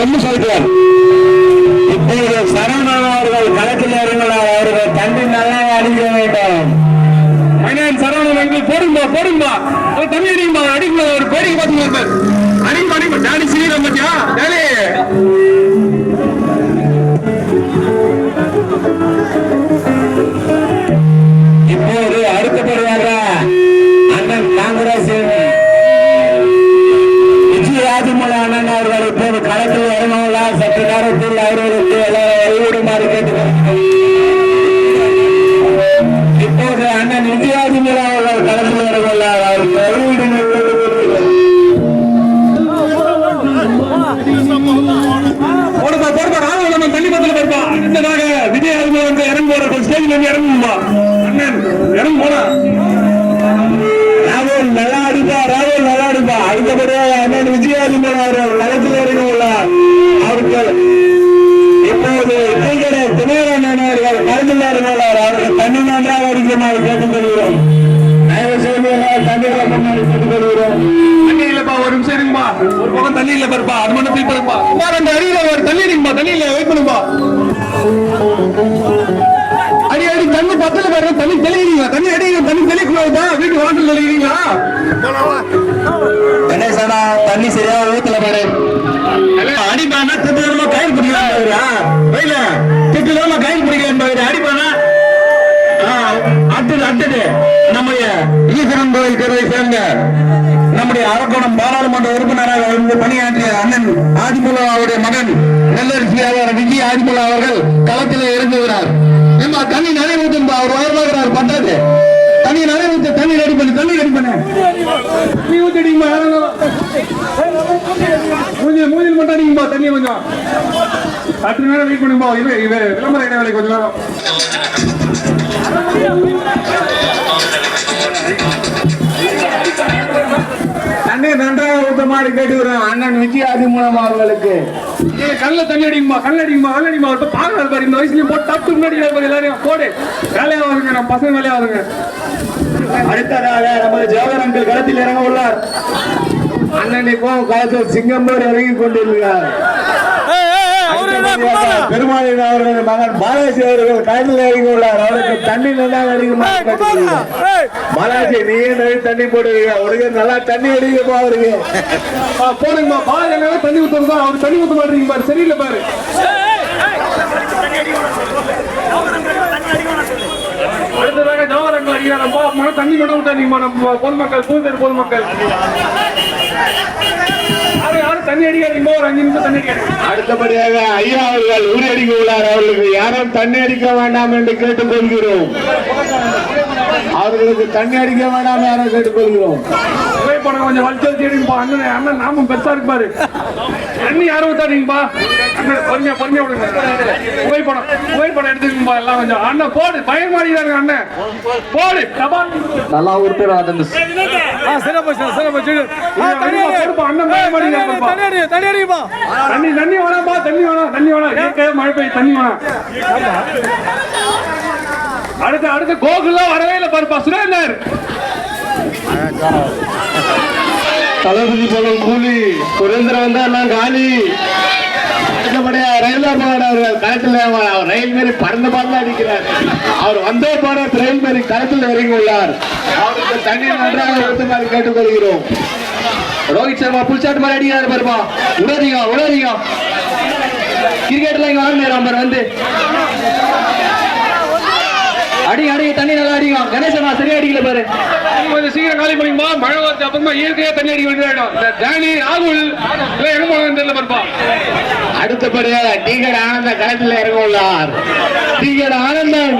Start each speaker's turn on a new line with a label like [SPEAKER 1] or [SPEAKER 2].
[SPEAKER 1] கொண்டு சொல்கிறார் இப்போது சரவணன் அவர்கள் களத்தில் இறங்கலாம் அவர்கள் தண்ணி நல்லா அடிக்க வேண்டும்.
[SPEAKER 2] மனிதன் சரவணன் அங்கே போடும்பா போடும்பா ஒரு தண்ணி அடிக்கும்பா அடிக்கும்பா ஒரு பேடிக்கு பார்த்து அடிக்கும் அடிக்கும் அடிக்கும்பா டாடி சீரம் பத்தியா டாடி.
[SPEAKER 1] வழிவிடுமாறு கேட்டுக்கொள்கிறேன் இப்போது அண்ணன் விஜயராஜமலை அவர்கள் களத்தில் இறங்கலாம் அவருக்கு வழிவிடுமாறு
[SPEAKER 2] போடுப்பா போடுப்பா நம்ம தண்ணி பத்தில போடுப்பா அடுத்ததாக விஜய் அருமை வந்து இறங்கு போற இருந்து அண்ணன் இறங்கு போனா
[SPEAKER 1] ராகுல் நல்லா அடிப்பா ராகுல் நல்லா அடிப்பா. அடுத்தபடியாக அண்ணன் விஜயாதிமன் அவர்கள் களத்தில் இறங்க உள்ளார் அவருக்கு உள்ளார் அவருக்கு தண்ணி நன்றாக கேட்டுக்கொள்கிறோம். தயவு செய்து தண்ணி
[SPEAKER 2] தண்ணி இல்லப்பா ஒரு நிமிஷம் இருங்கப்பா. ஒரு பக்கம் தண்ணி இல்ல பாருப்பா அது மட்டும் ஃபீல் சும்மா ரெண்டு அடியில ஒரு தண்ணி அடிக்கும்பா தண்ணி இல்ல வெயிட் பண்ணுப்பா அடி அடி தண்ணி பத்தல பாரு தண்ணி தெளிக்கிறீங்க தண்ணி அடிங்க தண்ணி தெளிக்கூடாதுப்பா வீட்டு வாசல் தெளிக்கிறீங்களா?
[SPEAKER 1] கணேசனா தண்ணி சரியா ஊத்துல பாரு. அடிப்பா கயிறு பிடிக்கலாம் வெயில. திட்டு அடுத்தது நம்முடைய ஈஸ்வரன் கோயில் தெருவை சேர்ந்த நம்முடைய அரக்கோணம் பாராளுமன்ற உறுப்பினராக இருந்து பணியாற்றிய அண்ணன் ஆதிமுல்லா அவருடைய மகன் நெல்லரசியாளர் விஜய் ஆதிமுலா அவர்கள் களத்தில் இறங்குகிறார். நம்ம தண்ணி நிறைய ஊத்தும்பா அவர் வயதாகிறார் பண்றது தண்ணி நிறைய ஊத்து தண்ணி ரெடி பண்ணு தண்ணி ரெடி பண்ணு.
[SPEAKER 2] தண்ணி அடிக்கும்பா மூஞ்சில் மூஞ்சில் மட்டும் அடிக்கும்பா தண்ணி கொஞ்சம். பத்து நேரம் வெயிட் பண்ணும்பா இது இது விளம்பர இடைவேளை கொஞ்சம் நேரம்.
[SPEAKER 1] தண்ணி நன்றாக ஊத்தமாறு கேட்டுக்கிறோம் அண்ணன் விஜய் ஆதிமூலம் அவர்களுக்கு.
[SPEAKER 2] ஏய், கண்ணுல தண்ணி அடிக்குமா கண்ணுல அடிக்குமா கண்ணுல அடிக்குமா இப்ப பாருங்க பாரு இந்த வயசுலயும் போட்டு தப்பு முன்னாடி பாரு எல்லாரையும். போடு. வேலையா வருங்க நம்ம பசங்க வேலையா வருங்க.
[SPEAKER 1] அடுத்ததாக நமது ஜவஹர் அங்கிள் களத்தில் இறங்க உள்ளார். அண்ணன் இப்போ களத்தில் சிங்கம்பூர் இறங்கி கொண்டிருக்கிறார் பெருமாளின் அவர்கள் மகன் பாலாஜி அவர்கள் களத்தில் இறங்கி உள்ளார் அவருக்கு தண்ணி நல்லா கேட்டுக்கொள்கிறோம். பாலாஜி நீயே நிறைய தண்ணி போடுவீங்க. உனக்கு நல்லா தண்ணி அடிக்கப்பா அவருக்கு.
[SPEAKER 2] போடுங்கம்மா. தண்ணி ஊத்துறதா அவர் தண்ணி ஊத்த மாட்டீங்க பாரு. சரியில்லை பாரு. அடுத்ததாக ஜவஹர்லால் அடிக்கிறாரப்பா மன தண்ணி மட்டும் விட்டாதீங்கம்மா நம்ம பொதுமக்கள் புதுத்தேர் பொதுமக்கள். தண்ணி அடிக்காதீங்கம்மா ஒரு அஞ்சு நிமிஷம் தண்ணி அடிக்காதீங்க.
[SPEAKER 1] அடுத்தபடியாக ஐயா அவர்கள் உரியடிக்க உள்ளார் அவர்களுக்கு யாரும் தண்ணி அடிக்க வேண்டாம் என்று கேட்டுக்கொள்கிறோம். அவர்களுக்கு தண்ணி அடிக்க வேண்டாம் யாரும் கேட்டுக்கொள்கிறோம்.
[SPEAKER 2] புகைப்படம் கொஞ்சம் வலிச்சு வச்சு எடுங்கப்பா அண்ணன் அண்ணன் நாமும் பெருசா இருப்பாரு. தண்ணி யாரும் ஊத்தாதீங்கப்பா பொறுமையா பொறுமையா விடுங்க. புகைப்படம் புகைப்படம் எடுத்துக்கங்கப்பா எல்லாம் கொஞ்சம் அண்ணன் போடு. பயம் மாறிடாருங்க அண்ணன் போடு.
[SPEAKER 1] நல்லா உறுப்பினர்
[SPEAKER 2] போடுப்பா, அண்ணன் பயம் மாறிடாருப்பா. தண்ணி தண்ணி வேணாம்பா தண்ணி வேணாம் தண்ணி வேணாம் இயற்கையா மழை பெய்யும் தண்ணி வேணாம் அடுத்து அடுத்து கோகுலாம் வரவே இல்லை பாருப்பா சுரேந்தர்.
[SPEAKER 1] தளபதி போலும் கூலி சுரேந்திரன் வந்தா எல்லாம் காலி. அடுத்தபடியா ரயில்வே மகன் அவர்கள் களத்தில் அவர் ரயில் மாரி பறந்து பறந்து அடிக்கிறார். அவர் வந்தே போன ரயில் மாரி களத்தில் இறங்கி உள்ளார் அவருக்கு தண்ணீர் நன்றாக ஊற்றுமாறு கேட்டுக்கொள்கிறோம். ரோஹித் சர்மா புல்சாட் மாதிரி அடிக்கிறார் பாருப்பா. உணர்றீங்க உணர்றீங்க கிரிக்கெட்ல இங்க ஆடுனார் அவர் வந்து. அடி அடி தண்ணி நல்லா அடிங்க கணேசனா சரியா அடிக்கல பாரு.
[SPEAKER 2] கொஞ்சம் சீக்கிரம் காலி பண்ணிப்பா மழை வருது அப்புறமா இயற்கையா தண்ணி அடிக்க வேண்டியதாயிடும் இந்த டேனி ராகுல் எல்லாம் எங்க போனாங்கன்னு தெரியல பாருப்பா.
[SPEAKER 1] அடுத்தபடியாக டிகேட் ஆனந்த களத்தில் இறங்க உள்ளார் டிகேட் ஆனந்தன்.